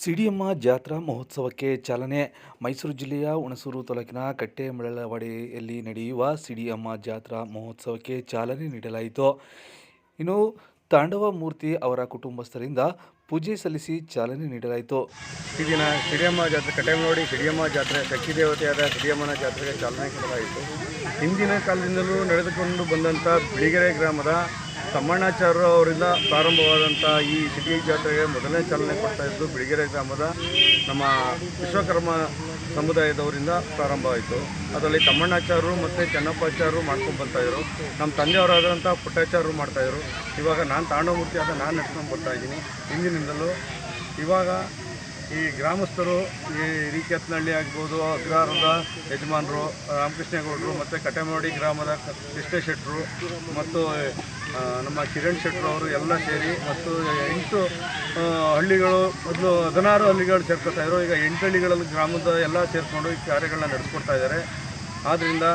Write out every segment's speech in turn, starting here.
ಸಿಡಿಯಮ್ಮ ಜಾತ್ರಾ ಮಹೋತ್ಸವಕ್ಕೆ ಚಾಲನೆ. ಮೈಸೂರು ಜಿಲ್ಲೆಯ ಹುಣಸೂರು ತಾಲೂಕಿನ ಕಟ್ಟೆಮಳವಾಡಿಯಲ್ಲಿ ನಡೆಯುವ ಸಿಡಿಯಮ್ಮ ಜಾತ್ರಾ ಮಹೋತ್ಸವಕ್ಕೆ ಚಾಲನೆ ನೀಡಲಾಯಿತು. ಇನ್ನು ತಾಂಡವ ಮೂರ್ತಿ ಅವರ ಕುಟುಂಬಸ್ಥರಿಂದ ಪೂಜೆ ಸಲ್ಲಿಸಿ ಚಾಲನೆ ನೀಡಲಾಯಿತು. ಈ ದಿನ ಸಿಡಿಯಮ್ಮ ಜಾತ್ರೆ, ಕಟ್ಟೆಮಳವಾಡಿ ಸಿಡಿಯಮ್ಮ ಜಾತ್ರೆ, ಶಕ್ತಿ ದೇವತೆಯಾದ ಸಿಡಿಯಮ್ಮನ ಜಾತ್ರೆಗೆ ಚಾಲನೆ ನೀಡಲಾಯಿತು. ಹಿಂದಿನ ಕಾಲದಿಂದಲೂ ನಡೆದುಕೊಂಡು ಬಂದಂಥ ಬಿಳಿಗೆರೆ ಗ್ರಾಮದ ತಮ್ಮಣ್ಣಾಚಾರ್ಯ ಅವರಿಂದ ಪ್ರಾರಂಭವಾದಂಥ ಈ ಸಿಟಿ ಜಾತ್ರೆಗೆ ಮೊದಲನೇ ಚಾಲನೆ ಕೊಡ್ತಾ ಇದ್ದು ಬಿಳಿಗೆರೆ ಗ್ರಾಮದ ನಮ್ಮ ವಿಶ್ವಕರ್ಮ ಸಮುದಾಯದವರಿಂದ ಪ್ರಾರಂಭವಾಯಿತು ಅದರಲ್ಲಿ ತಮ್ಮಣ್ಣಾಚಾರ್ಯರು ಮತ್ತು ಚೆನ್ನಪ್ಪಾಚಾರ್ಯರು ಮಾಡ್ಕೊಂಡು ಬರ್ತಾಯಿದ್ರು ನಮ್ಮ ತಂದೆಯವರಾದಂಥ ಪುಟ್ಟಾಚಾರರು ಮಾಡ್ತಾಯಿದ್ರು ಇವಾಗ ನಾನು ತಾಂಡವಮೂರ್ತಿ ಆದ ನಾನು ನಡ್ಸ್ಕೊಂಡು ಬರ್ತಾಯಿದ್ದೀನಿ ಹಿಂದಿನಿಂದಲೂ ಇವಾಗ ಈ ಗ್ರಾಮಸ್ಥರು, ಈ ರೀಕೆತ್ನಹಳ್ಳಿ ಆಗ್ಬೋದು ಅಗ್ರಹಾರದ ಯಜಮಾನರು, ರಾಮಕೃಷ್ಣೇಗೌಡರು, ಮತ್ತು ಕಟೆಮೋಡಿ ಗ್ರಾಮದ ಕೃಷ್ಣ ಶೆಟ್ಟರು ಮತ್ತು ನಮ್ಮ ಕಿರಣ್ ಶೆಟ್ಟರು ಅವರು ಎಲ್ಲ ಸೇರಿ, ಮತ್ತು ಎಂಟು ಹಳ್ಳಿಗಳು ಮೊದಲು ಹದಿನಾರು ಹಳ್ಳಿಗಳು ಸೇರ್ಕೊತಾ ಇದ್ರು. ಈಗ ಎಂಟು ಹಳ್ಳಿಗಳಲ್ಲಿ ಗ್ರಾಮದ ಎಲ್ಲ ಸೇರಿಕೊಂಡು ಈ ಕಾರ್ಯಗಳನ್ನ ನಡೆಸ್ಕೊಡ್ತಾ ಇದ್ದಾರೆ. ಆದ್ದರಿಂದ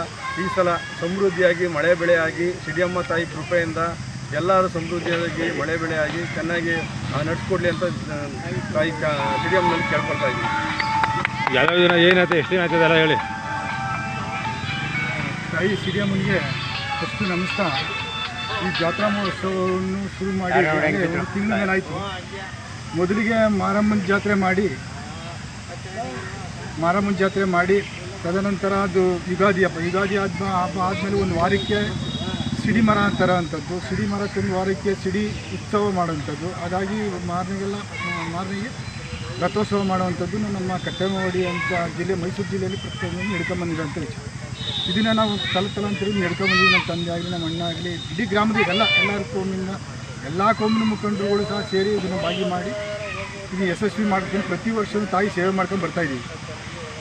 ಈ ಸಲ ಸಮೃದ್ಧಿಯಾಗಿ, ಮಳೆ ಬೆಳೆಯಾಗಿ ಸಿಡಿಯಮ್ಮ ತಾಯಿ ಕೃಪೆಯಿಂದ ಎಲ್ಲರೂ ಸಮೃದ್ಧಿಯಾಗಿ ಮಳೆ ಬೆಳೆ ಆಗಿ ಚೆನ್ನಾಗಿ ನಡೆಸ್ಕೊಡ್ಲಿ ಅಂತ ತಾಯಿ ಕ ಸಿಡಿಯಮ್ಮನಲ್ಲಿ ಕೇಳ್ಕೊಳ್ತಾ ಇದ್ದೀನಿ. ಯಾವ್ಯಾವ ದಿನ ಏನಾಯ್ತು ಎಷ್ಟು ದಿನ ಆಯ್ತದೆ ಎಲ್ಲ ಹೇಳಿ. ತಾಯಿ ಸಿಡಿಯಮ್ಮನಿಗೆ ಫಸ್ಟ್ ನಮಸ್ಕಾರ. ಈ ಜಾತ್ರಾ ಮಹೋತ್ಸವವನ್ನು ಶುರು ಮಾಡಿ ಒಂದು ತಿಂಗಳ ಮೊದಲಿಗೆ ಮಾರಮ್ಮನ ಜಾತ್ರೆ ಮಾಡಿ ಮಾರಮ್ಮನ ಜಾತ್ರೆ ಮಾಡಿ ತದನಂತರ ಅದು ಯುಗಾದಿ ಹಬ್ಬ. ಯುಗಾದಿ ಹಬ್ಬ ಹಬ್ಬ ಆದಮೇಲೆ ಒಂದು ವಾರಕ್ಕೆ ಸಿಡಿ ಮರ ತರೋ ಅಂಥದ್ದು ಮರ ತಂದು ವಾರಕ್ಕೆ ಸಿಡಿ ಉತ್ಸವ ಮಾಡುವಂಥದ್ದು. ಅದಾಗಿ ಮಾರನೆಗೆಲ್ಲ, ಮಾರನೆಗೆ ರಥೋತ್ಸವ ಮಾಡುವಂಥದ್ದು ನಮ್ಮ ಕಟ್ಟೆಮವಾಡಿ ಅಂತ ಜಿಲ್ಲೆ, ಮೈಸೂರು ಜಿಲ್ಲೆಯಲ್ಲಿ ಪ್ರತಿಯೊಂದು ಅಂತ ವಿಚಾರ ಇದನ್ನು ನಾವು ತಲೆ ತಲಾಂತರದಿಂದ ನಡ್ಕೊಂಬಂದಿದ್ದೀವಿ. ನಮ್ಮ ತಂದೆ ಆಗಲಿ, ನಮ್ಮ ಅಣ್ಣ ಆಗಲಿ, ಇಡೀ ಗ್ರಾಮದ ಎಲ್ಲ ಎಲ್ಲರ ಕೋಮಿನ ಎಲ್ಲ ಕೋಮಿನ ಮುಖಂಡರುಗಳು ಸಹ ಸೇರಿ ಇದನ್ನು ಭಾಗಿ ಮಾಡಿ ಇದು ಯಶಸ್ವಿ ಮಾಡ್ಕೊಂಡು ಪ್ರತಿ ವರ್ಷವೂ ತಾಯಿ ಸೇವೆ ಮಾಡ್ಕೊಂಡು ಬರ್ತಾಯಿದ್ದೀವಿ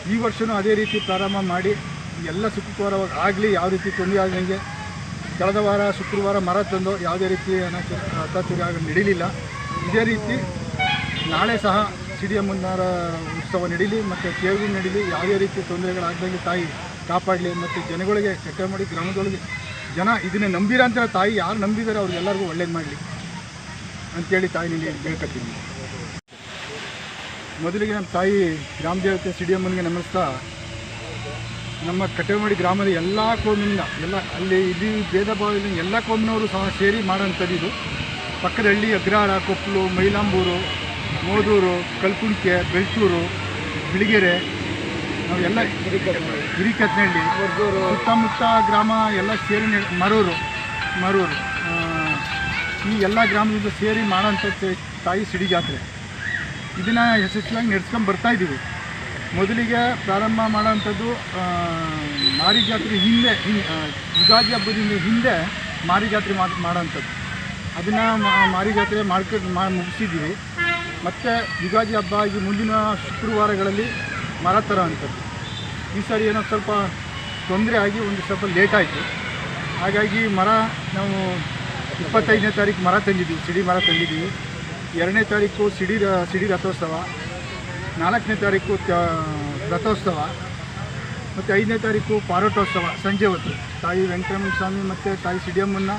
ಈ ವರ್ಷವೂ ಅದೇ ರೀತಿ ಪ್ರಾರಂಭ ಮಾಡಿ, ಎಲ್ಲ ಸುಖಕರವಾಗಿ ಆಗಲಿ, ಯಾವ ರೀತಿ ತೊಂದರೆ ಆಗದಂಗೆ ಕಳೆದ ವಾರ, ಶುಕ್ರವಾರ ಮರ ತಂದು ಯಾವುದೇ ರೀತಿ ಅನಾಚಾರ ನಡೀಲಿಲ್ಲ. ಇದೇ ರೀತಿ ನಾಳೆ ಸಹ ಸಿಡಿಯಮ್ಮನವರ ಉತ್ಸವ ನಡೀಲಿ ಮತ್ತು ಕೇಳಿ ನಡೀಲಿ. ಯಾವುದೇ ರೀತಿ ತೊಂದರೆಗಳಾಗದಂಗೆ ತಾಯಿ ಕಾಪಾಡಲಿ ಮತ್ತು ಜನಗಳಿಗೆ ಕೆಟ್ಟ ಮಾಡಿ ಗ್ರಾಮದೊಳಗೆ ಜನ ಇದನ್ನು ನಂಬಿರ ಅಂತ ತಾಯಿ ಯಾರು ನಂಬಿದ್ದಾರೆ ಅವ್ರಿಗೆಲ್ಲರಿಗೂ ಒಳ್ಳೇದು ಮಾಡಲಿ ಅಂತೇಳಿ ತಾಯಿ ನಿಮಗೆ ಹೇಳ್ಕೊತೀನಿ ಮೊದಲಿಗೆ ನಮ್ಮ ತಾಯಿ ಗ್ರಾಮ ದೇವತೆ ಸಿಡಿಯಮ್ಮನಿಗೆ ನಮಸ್ತಾ ನಮ್ಮ ಕಟ್ಟೆಮಾಡಿ ಗ್ರಾಮದ ಎಲ್ಲ ಕೋಮಿನಿಂದ, ಎಲ್ಲ ಅಲ್ಲಿ ಇಲ್ಲಿ ಭೇದ ಭಾವ ಇಲ್ಲ ಎಲ್ಲ ಕೋಮಿನವರು ಸಹ ಸೇರಿ ಮಾಡೋಂಥದ್ದು ಇದು. ಪಕ್ಕದ ಹಳ್ಳಿ ಅಗ್ರಹಾರ ಕೊಪ್ಪಲು ಮೈಲಾಂಬೂರು, ಮೋದೂರು ಕಲ್ಕುಂಕೆ ಬೆಳ್ತೂರು, ಬಿಳಿಗೆರೆ, ನಾವೆಲ್ಲ ಹಿರಿಕತ್ನಹಳ್ಳಿ. ಸುತ್ತಮುತ್ತ ಗ್ರಾಮ ಎಲ್ಲ ಸೇರಿ ಮರೂರು ಮರೂರು. ಈ ಎಲ್ಲ ಗ್ರಾಮದಿಂದ ಸೇರಿ ಮಾಡೋಂಥ ತಾಯಿ ಸಿಡಿ ಜಾತ್ರೆ ಇದನ್ನು ಯಶಸ್ವಿಯಾಗಿ ನಡೆಸ್ಕೊಂಡು ಬರ್ತಾ ಇದ್ದೀವಿ. ಮೊದಲಿಗೆ ಪ್ರಾರಂಭ ಮಾಡೋವಂಥದ್ದು ಮಾರಿ ಜಾತ್ರೆ ಹಿಂದೆ ಯುಗಾದಿ ಹಬ್ಬದಿಂದ ಹಿಂದೆ ಮಾರಿ ಜಾತ್ರೆ ಮಾಡಿ, ಮಾಡೋವಂಥದ್ದು. ಅದನ್ನು ಮಾರಿ ಜಾತ್ರೆ ಮಾರ್ಕೆಟ್ ಮಾ, ಮುಗಿಸಿದ್ದೀವಿ. ಮತ್ತು ಯುಗಾದಿ ಹಬ್ಬ ಆಗಿ ಮುಂದಿನ ಶುಕ್ರವಾರಗಳಲ್ಲಿ ಮರ ತರೋವಂಥದ್ದು. ಈ ಸಾರಿ ಏನೋ ಸ್ವಲ್ಪ ತೊಂದರೆ ಆಗಿ ಒಂದು ಸ್ವಲ್ಪ ಲೇಟ್ ಆಯಿತು. ಹಾಗಾಗಿ ಮರ ನಾವು ಇಪ್ಪತ್ತೈದನೇ ತಾರೀಕು ಮರ ತಂದಿದ್ದೀವಿ, ಸಿಡಿ ಮರ ತಂದಿದ್ದೀವಿ. ಎರಡನೇ ತಾರೀಕು ಸಿಡಿ ಸಿಡಿ ರಥೋತ್ಸವ. ನಾಲ್ಕನೇ ತಾರೀಕು ರಥೋತ್ಸವ, ಮತ್ತು ಐದನೇ ತಾರೀಕು ಪಾರೋಟೋತ್ಸವ ಸಂಜೆ ಹೊತ್ತು. ತಾಯಿ ವೆಂಕಟರಮಣ ಸ್ವಾಮಿ ಮತ್ತು ತಾಯಿ ಸಿಡಿಯಮ್ಮನ್ನು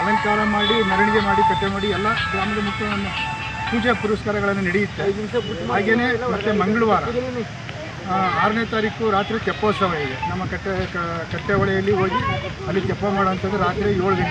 ಅಲಂಕಾರ ಮಾಡಿ, ಮೆರವಣಿಗೆ ಮಾಡಿ ಕಟ್ಟೆ ಮಾಡಿ ಎಲ್ಲ ಗ್ರಾಮದ ಮುಖ್ಯವನ್ನು ಪೂಜೆ ಪುರಸ್ಕಾರಗಳನ್ನು ನಡೆಯುತ್ತೆ. ಹಾಗೆಯೇ ಮತ್ತು ಮಂಗಳವಾರ ಆರನೇ ತಾರೀಕು ರಾತ್ರಿ ತೆಪ್ಪೋತ್ಸವ ಇದೆ. ನಮ್ಮ ಕಟ್ಟೆ ಕಟ್ಟೆ ಹೊಳೆಯಲ್ಲಿ ಹೋಗಿ ಅಲ್ಲಿ ತೆಪ್ಪ ಮಾಡುವಂಥದ್ದು ರಾತ್ರಿ ಏಳು ಗಂಟೆ.